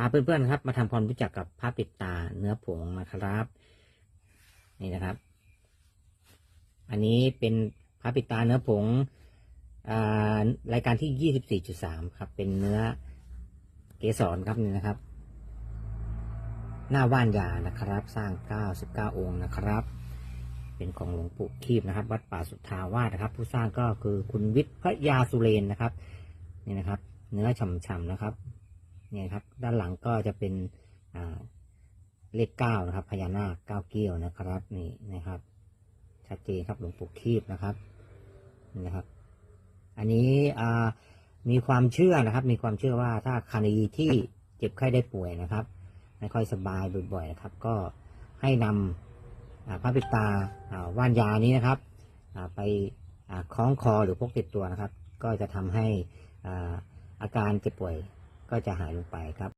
าเพื่อนๆครับ มาทำความรู้จักกับพระปิดตาเนื้อผงนะครับ นี่นะครับ อันนี้เป็นพระปิดตาเนื้อผงอ่ารายการที่ยี่สิบสี่จุดสามครับ เป็นเนื้อเกสรครับนี่นะครับ หน้าว่านยานะครับ สร้างเก้าสิบเก้าองค์นะครับ เป็นของหลวงปู่คีบนะครับ วัดป่าสุทธาวาสนะครับ ผู้สร้างก็คือคุณวิทย์พระยาสุเรนนะครับ นี่นะครับ เนื้อฉ่ำๆนะครับ นี่ครับ ด้านหลังก็จะเป็นเลขเก้านะครับ พญานาคเก้าเกี้ยวนะครับนี่นะครับ ชัดเจนครับหลวงปู่คีบนะครับนะครับ อันนี้มีความเชื่อนะครับ มีความเชื่อว่าถ้าคณีที่เจ็บไข้ได้ป่วยนะครับ ไม่ค่อยสบายบ่อยๆนะครับ ก็ให้นำอ่าพระปิตาว่านยานี้นะครับไปคล้องคอหรือพกติดตัวนะครับ ก็จะทำให้อาการเจ็บป่วย ก็จะหายลงไปครับ